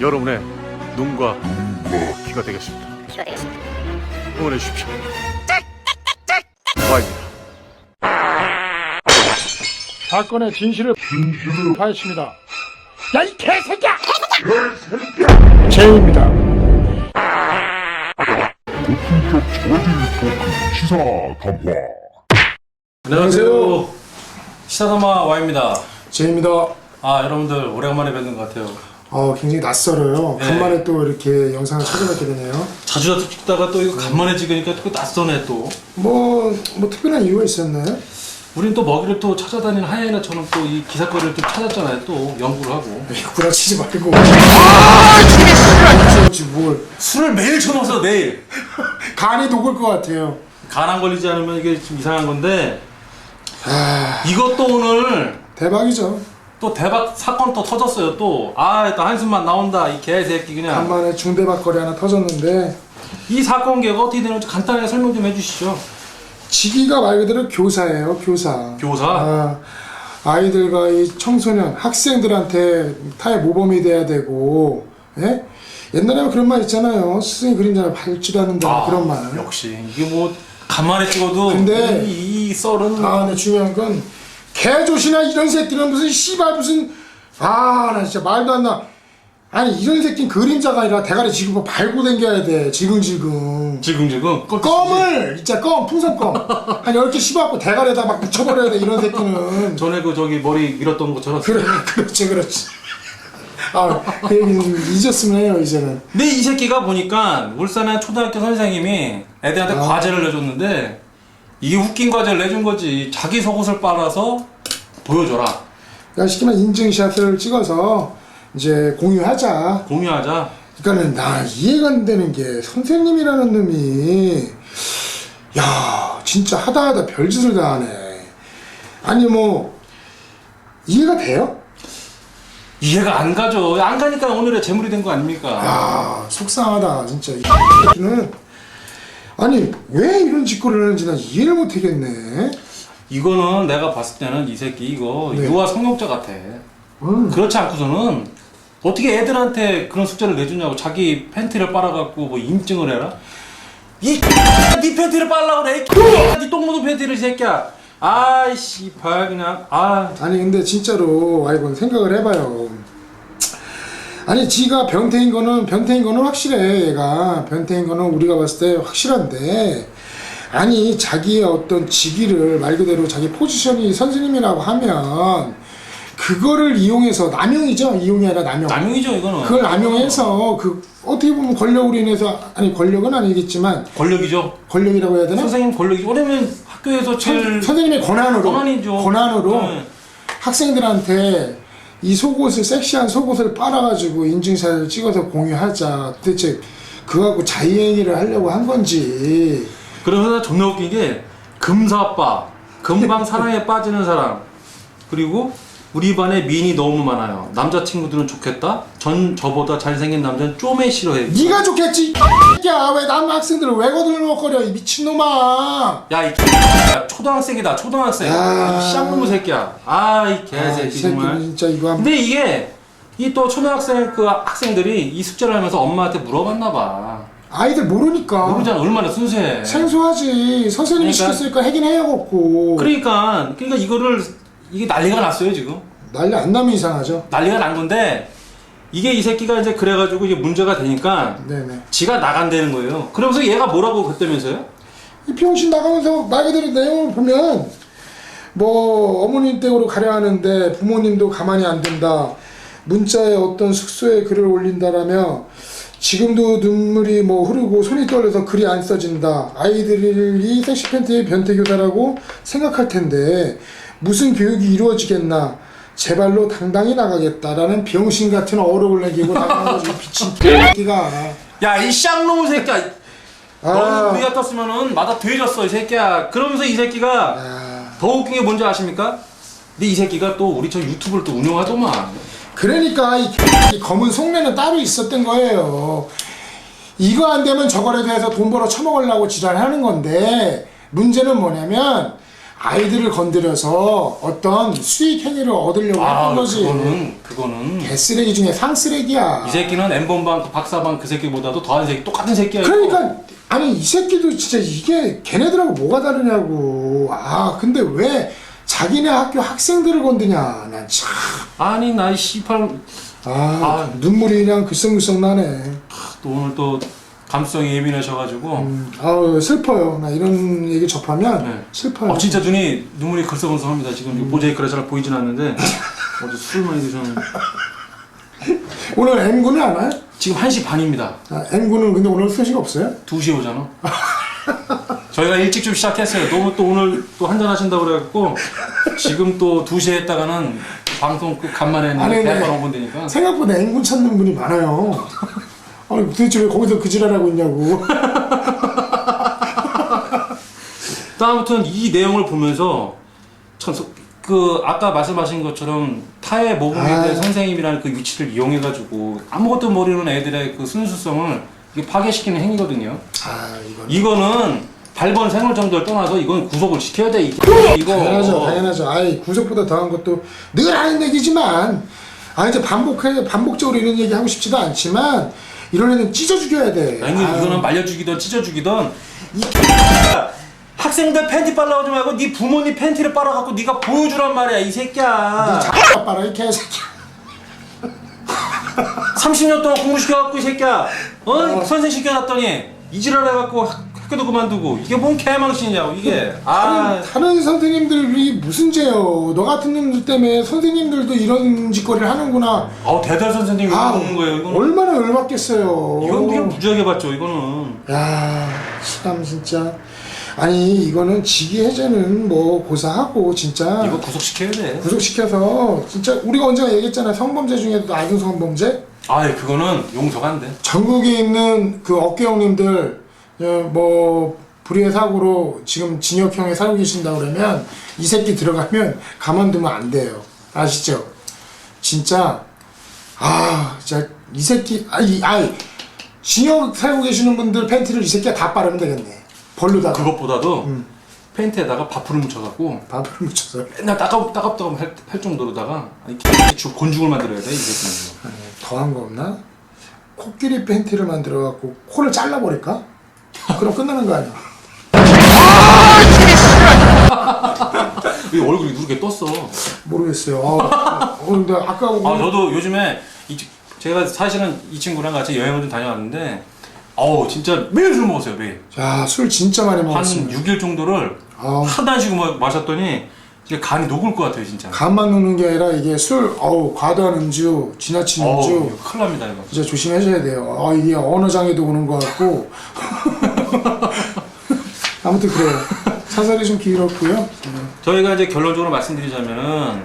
여러분의 눈과 귀가 되겠습니다. 키가 되겠습니다. 응원해 주십시오. 와입니다. 사건의 진실을 파헤칩니다. 야 이 개새끼야! 제입니다. 시사 담화 안녕하세요. 시사담화 와입니다. 제입니다. 아 여러분들 오래간만에 뵙는 것 같아요. 어 굉장히 낯설어요. 네. 간만에 또 이렇게 영상을 찾아뵙게 되네요. 자주 자주 찍다가 또 이거 간만에 찍으니까 또 낯서네 또. 뭐, 뭐 특별한 이유가 있었나요? 우린 또 먹이를 또 찾아다니는 하이에나처럼 또 이 기사거리를 좀 찾았잖아요. 또 연구를 하고. 구라치지 말고. 아, 뭘 술을 매일 처먹어서 매일. 간이 녹을 것 같아요. 간 안 걸리지 않으면 이게 좀 이상한 건데 아, 이것도 오늘 대박이죠. 또 대박 사건 또 터졌어요. 또 아, 또 한숨만 나온다 이 개새끼 그냥. 간만에 중대박거리 하나 터졌는데 이 사건 계가 어떻게 되는지 간단하게 설명 좀 해주시죠. 지기가 말 그대로 교사예요, 교사. 교사? 아, 아이들과 이 청소년, 학생들한테 타의 모범이 돼야 되고, 예? 옛날에는 그런 말 있잖아요. 스승의 그림자를 밟지도 않는다. 아, 그런 말. 역시 이게 뭐 간만에 찍어도 근데 이, 이 썰은 아, 근데 중요한 건, 개조시나 이런 새끼는 무슨 씨발 무슨, 아, 나 진짜 말도 안 나. 아니, 이런 새끼는 그림자가 아니라 대가리 지금 뭐 밟고 당겨야 돼. 지금 지금. 지금 지금 껌을! 진짜 껌, 풍선껌. 한 10개 씹어갖고 대가리에다 막 묻혀버려야 돼, 이런 새끼는. 전에 그 저기 머리 밀었던 것처럼 그래, 그렇지, 그렇지. 아, 그 얘기는 좀 잊었으면 해요, 이제는. 근데 이 새끼가 보니까 울산의 초등학교 선생님이 애들한테 아. 과제를 내줬는데 이게 웃긴 과제를 내준 거지. 자기 속옷을 빨아서 보여줘라. 그러니까 쉽게 말해 인증샷을 찍어서 이제 공유하자. 공유하자. 그러니까는 나 이해가 안 되는 게 선생님이라는 놈이. 야 진짜 하다 하다 별짓을 다 하네. 아니 뭐 이해가 돼요? 이해가 안 가죠. 안 가니까 오늘의 재물이 된 거 아닙니까? 야 속상하다 진짜. 이 새끼는 아니 왜 이런 짓거리를 하는지 난 이해를 못 하겠네. 이거는 내가 봤을 때는 이 새끼 이거 네. 유아 성욕자 같아 음. 그렇지 않고서는 어떻게 애들한테 그런 숙제를 내주냐고 자기 팬티를 빨아갖고 뭐 인증을 해라? 이 네 팬티를 빨라고 그래 네똥 묻은 팬티를 이 새끼야 아이씨 발 그냥 아 아니 근데 진짜로 아이고 생각을 해봐요. 아니 지가 변태인 거는 변태인 거는 확실해 얘가. 변태인 거는 우리가 봤을 때 확실한데. 아니 자기의 어떤 직위를 말 그대로 자기 포지션이 선생님이라고 하면 그거를 이용해서 남용이죠? 이용이 아니라 남용. 남용이죠 이거는. 그걸 남용해서 그 어떻게 보면 권력으로 인해서 아니 권력은 아니겠지만 권력이죠. 권력이라고 해야 되나? 선생님 권력이죠. 왜냐면 학교에서 제일 선, 선생님의 권한으로. 권한이죠. 권한으로 네. 학생들한테 이 속옷을 섹시한 속옷을 빨아가지고 인증샷을 찍어서 공유하자. 도대체 그거하고 자유행위를 하려고 한 건지. 그러면서 존나 웃긴 게 금사빠 금방 사랑에 빠지는 사람 그리고 우리 반에 미인이 너무 많아요 남자 친구들은 좋겠다 전 저보다 잘생긴 남자는 쪼매 싫어해 네가 좋겠지. 야, 왜 남학생들을 왜 거들먹거려 이 미친놈아. 야이 초등학생이다 초등학생 아. 이 쌍놈의 새끼야 아이 아, 이 개새끼 새끼 정말 진짜 이거 한 근데 이게 이 또 초등학생 그 학생들이 이 숙제를 하면서 엄마한테 물어봤나 봐 아이들 모르니까. 모르잖아 얼마나 순수해 생소하지. 선생님이 그러니까- 시켰으니까 하긴 해야겠고. 그러니까 그러니까 이거를 이게 난리가 났어요 지금 난리 안 나면 이상하죠. 난리가 난 건데 이게 이 새끼가 이제 그래가지고 이게 문제가 되니까 네네. 지가 나간다는 거예요. 그러면서 얘가 뭐라고 그랬다면서요? 이 병신 나가면서 말 그대로 내용을 보면 뭐 어머님 댁으로 가려 하는데 부모님도 가만히 안 둔다. 문자에 어떤 숙소에 글을 올린다라며 지금도 눈물이 뭐 흐르고 손이 떨려서 글이 안 써진다. 아이들이 섹시 팬티의 변태 교사라고 생각할 텐데 무슨 교육이 이루어지겠나. 제발로 당당히 나가겠다라는 병신 같은 어록을 내기고 나가는 거지 미친 개새끼가. 야 이 쌍놈의 새끼야. 너는 아, 우리 같았으면은 맞아 되졌어 이 새끼야. 그러면서 이 새끼가 아. 더 웃긴 게 뭔지 아십니까? 근데 이 새끼가 또 우리 저 유튜브를 또 운영하더만. 그러니까 이, 이 검은 속내는 따로 있었던 거예요. 이거 안 되면 저거라도 해서 돈 벌어 처먹으려고 지랄하는 건데 문제는 뭐냐면 아이들을 건드려서 어떤 수익 행위를 얻으려고 아 하는 거지. 그거는 그거는 개쓰레기 중에 상쓰레기야. 이 새끼는 엠번방 그 박사방 그 새끼보다도 더한 새끼 똑같은 새끼야. 이거. 그러니까 아니 이 새끼도 진짜 이게 걔네들하고 뭐가 다르냐고. 아 근데 왜 자기네 학교 학생들을 건드냐. 난 참. 아니 나이 씨팔 아, 아. 눈물이 그냥 글썽글썽 나네. 또 오늘 또 감성이 예민하셔가지고 음, 아우 슬퍼요. 나 이런 얘기 접하면 네. 슬퍼요. 어, 진짜 눈이 눈물이 글썽글썽합니다. 지금 이 모자이크라 잘 보이진 않는데 어제 술 많이 드셨는데 오늘 M군은 안 와요? 지금 1시 반입니다. 아, M군은 근데 오늘 소식 없어요? 2시에 오잖아. 저희가 일찍 좀 시작했어요. 너무 또 오늘 또 한잔 하신다고 그래갖고 지금 또 2시에 했다가는 방송 끝 간만에 아니, 했는데 네. 대화로 본 되니까 생각보다 M군 찾는 분이 많아요. 아니 도대체 왜 거기서 그 지랄하고 있냐고. 또 아무튼 이 내용을 보면서 참 그 아까 말씀하신 것처럼 타의 모범에 아. 대한 선생님이라는 그 위치를 이용해 가지고 아무것도 모르는 애들의 그 순수성을 이게 파괴시키는 행위거든요. 아 이건 이거는 발본 생활 정도를 떠나서 이건 구속을 시켜야 돼. 이 이거 당연하죠, 당연하죠. 아이 구속보다 더한 것도 늘 하는 얘기지만 아 이제 반복해 반복적으로 이런 얘기 하고 싶지도 않지만 이런 애는 찢어 죽여야 돼. 아니 아유. 이거는 말려주기든 찢어주기든 이 학생들 팬티 빨라오지 말고 네 부모님 팬티를 빨아갖고 네가 보여주란 말이야 이 새끼야. 자, 봐라 이 개새끼. 30년 동안 공부시켜갖고 이 새끼야 어? 선생 시켜놨더니 이지랄 해갖고 학- 학교도 그만두고 이게 뭔 개망신이냐고 이게 아 다른, 다른 선생님들이 무슨 죄요? 너 같은 놈들 때문에 선생님들도 이런 짓거리를 하는구나. 아우 대달 선생님이 아, 그러는 거예요 이거는 얼마나 열받겠어요. 이건 그냥 무지하게 봤죠 이거는 야, 참 진짜. 아니 이거는 직위 해제는 뭐 고사하고 진짜 이거 구속시켜야 돼 구속시켜서 진짜 우리가 언제가 얘기했잖아요. 성범죄 중에도 아동 성범죄. 아이 그거는 용서가 안 돼 전국에 있는 그 어깨 형님들 어, 뭐 불의의 사고로 지금 징역형에 살고 계신다 그러면 이 새끼 들어가면 가만두면 안 돼요. 아시죠? 진짜 아 진짜 이 새끼 아이 아이 징역 살고 계시는 분들 팬티를 이 새끼가 다 빠르면 되겠네. 벌로다가 그것보다도 음. 팬티에다가 밥풀을 묻혀갖고 밥을 묻혀서 맨날 따갑 따갑따갑 할, 할 정도로다가 아니 개주 곤죽을 만들어야 돼 이 새끼는 아니, 더한 거 없나? 코끼리 팬티를 만들어 갖고 코를 잘라 버릴까? 그럼 끝나는 거 아니야? 왜 얼굴이 누르게 떴어 모르겠어요. 아, 어, 근데 아까 아 저도 요즘에 이, 치- 제가 사실은 이 친구랑 같이 여행을 좀 다녀왔는데 어우 진짜 매일 술 먹었어요 매일 야, 술 진짜 많이 한 먹었어요. 6일 정도를 아, 쉬고 마- 마셨더니 진짜 간이 녹을 것 같아요 진짜 간만 녹는 게 아니라 이게 술, 어우, 과도한 음주, 지나친 어우 음주, 이거 큰일 납니다 이거 진짜 조심하셔야 돼요. 아, 이게 언어장애도 오는 것 같고. 아무튼 그래요. 사설이 좀 길었고요. 저희가 이제 결론적으로 말씀드리자면은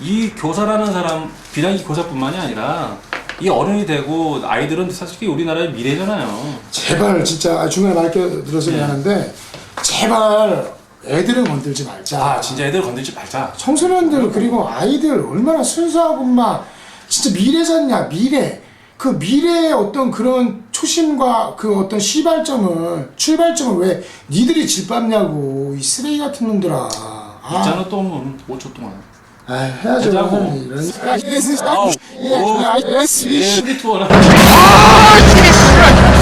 이 교사라는 사람 비단 이 교사뿐만이 아니라 이 어른이 되고 아이들은 사실 우리나라의 미래잖아요. 제발 진짜 아, 중간에 말껴 들어서 네. 미안한데 제발 애들은 건들지 말자. 아 진짜 애들 건들지 말자. 청소년들 그리고 아이들 얼마나 순수하고 막 진짜 미래잖냐 미래 그 미래의 어떤 그런 초심과 그 어떤 시발점을 출발점을 왜 니들이 짓밟냐고 이 쓰레기 같은 놈들아. 아, 있잖아 또 뭐, 5초 동안. 아 해야죠 하자고. 이런 아우, 오, 예, 시비 투어라.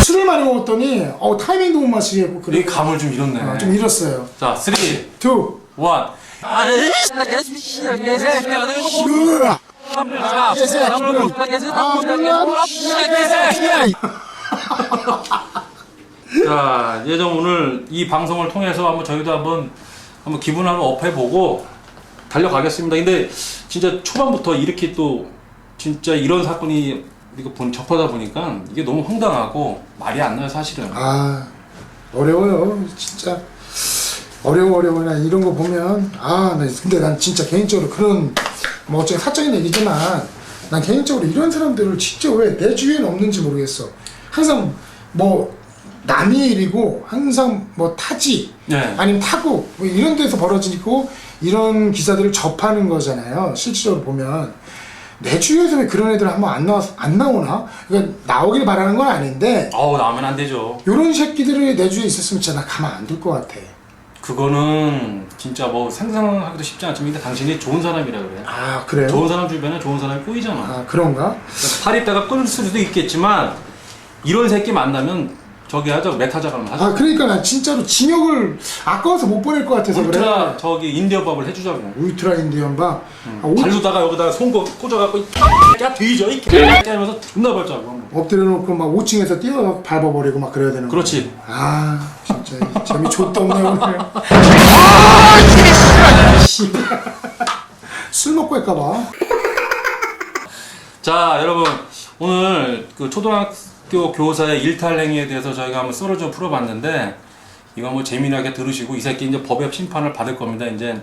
술을 많이 먹었더니 어 타이밍도 못 맞추겠고 이 그래. 감을 좀 잃었네. 아, 좀 잃었어요. 자, 3, 2, 1. 투 자, 예정 오늘 이 방송을 통해서 한번 저희도 한번 한번 기분을 한번 업해보고 달려가겠습니다. 근데 진짜 초반부터 이렇게 또 진짜 이런 사건이 이거 본 접하다 보니까 이게 너무 황당하고 말이 안 나요 사실은. 아 어려워요 진짜 어려워 어려워 나 이런 거 보면 아 나 근데 난 진짜 개인적으로 그런 뭐 어쩌면 사적인 얘기지만 난 개인적으로 이런 사람들을 진짜 왜 내 주위에는 없는지 모르겠어 항상 뭐 남의 일이고 항상 뭐 타지 네. 아니면 타고 뭐 이런 데서 벌어지고 이런 기사들을 접하는 거잖아요 실질적으로 보면 내 주위에서 왜 그런 애들 한번 안 나와 안 나오나 그러니까 나오길 바라는 건 아닌데 어우 나오면 안 되죠. 요런 새끼들이 내 주위에 있었으면 진짜 나 가만 안 둘 것 같아. 그거는 진짜 뭐 상상하기도 쉽지 않지만 근데 당신이 좋은 사람이라 그래. 아 그래요? 좋은 사람 주변에 좋은 사람이 꼬이잖아. 아 그런가? 팔 있다가 끊을 수도 있겠지만 이런 새끼 만나면 저기 하자 메타자가면 하자. 아 그러니까 나 진짜로 징역을 아까워서 못 보낼 것 같아서 울트라 그래. 저기 인디언밥을 해주자고. 울트라 인디언바. 아, 오- 발로다가 여기다가 손거 꽂아갖고 야 뒤져 이 개야 하면서 존나 발자고 한번. 엎드려 놓고 막 5층에서 뛰어 밟아버리고 막 그래야 되는 거. 그렇지. 아 진짜 재미 좆도 없네 오늘. 술 먹고 할까봐. 자 여러분 오늘 그 초등학 교 교사의 일탈 행위에 대해서 저희가 한번 썰을 좀 풀어봤는데 이거 뭐 재미나게 들으시고 이 새끼 이제 법의 심판을 받을 겁니다. 이제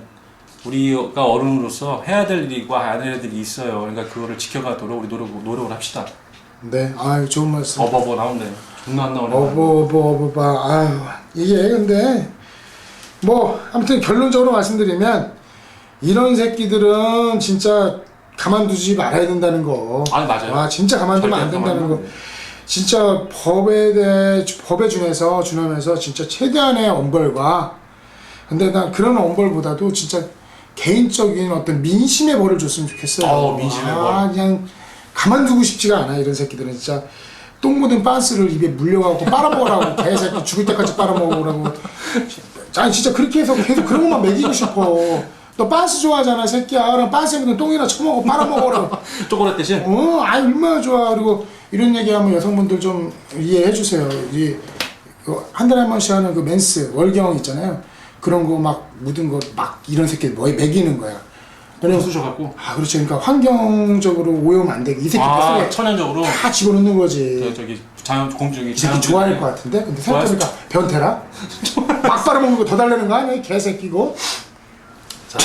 우리가 어른으로서 해야 될 일과 해야 될 일들이 있어요. 그러니까 그거를 지켜가도록 우리 노력 노력을 합시다. 네, 아유 좋은 말씀. 어버버 나온대. 존나 안 나오네. 어버 어버 어버바 아유 이게 근데 뭐 아무튼 결론적으로 말씀드리면 이런 새끼들은 진짜 가만두지 말아야 된다는 거. 아니, 맞아요. 아 진짜 가만두면 안 절대 된다는 거. 가만두면 안 돼. 진짜 법에 대해 법에 준해서 준하면서 진짜 최대한의 엄벌과 근데 난 그런 엄벌보다도 진짜 개인적인 어떤 민심의 벌을 줬으면 좋겠어요. 어, 민심의 아, 그냥 가만두고 싶지가 않아 이런 새끼들은 진짜 똥 묻은 빤스를 입에 물려갖고 빨아먹으라고 개새끼 죽을 때까지 빨아먹으라고. 아니 진짜 그렇게 해서 계속 그런 것만 먹이고 싶어. 너 빤스 좋아하잖아 새끼야. 그럼 빤스에 묻은 똥이나 처먹어 빨아먹어라. 초콜릿 대신 어, 아 얼마나 좋아. 그리고 이런 얘기하면 여성분들 좀 이해해 주세요. 이, 그 한 달에 한 번씩 하는 그 맨스 월경 있잖아요. 그런 거 막 묻은 거 막 이런 새끼 뭐에 먹이는 거야. 그냥 쑤셔갖고 아 그렇죠. 그러니까 환경적으로 오염 안 되게 이 새끼 아 뱃속에 천연적으로 다 집어넣는 거지. 저, 저기 자연 공중이 이 새끼 좋아할 것 같은데? 근데 생각해보니까 변태라? 막 빨아먹는 거 더 달라는 거 아니야? 이 개새끼고. 자,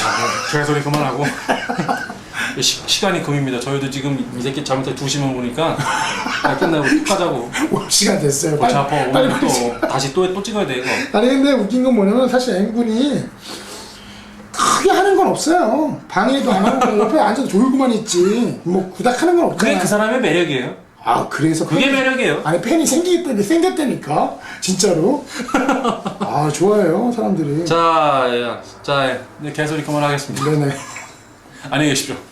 개소리 그만하고. 시, 시간이 금입니다. 저희도 지금 이 새끼 잘못해 2시만 보니까 아, 끝나고 툭 가자고. 올 시간 됐어요. 아파. 빨리 오늘 빨리. 또 다시 또, 또 찍어야 돼, 이거. 아니 근데 웃긴 건 뭐냐면 사실 앵군이 크게 하는 건 없어요. 방해도 안 하고 옆에 앉아서 졸고만 있지. 뭐 구닥하는 건 그게 없잖아. 그 사람의 매력이에요. 아 그래서 그게 팬이- 매력이에요. 아니 팬이 생기겠다니 생겼다니까 진짜로. 아 좋아해요 사람들이. 자, 야, 자, 이제 개소리 그만하겠습니다. 네네. 안녕히 계십시오.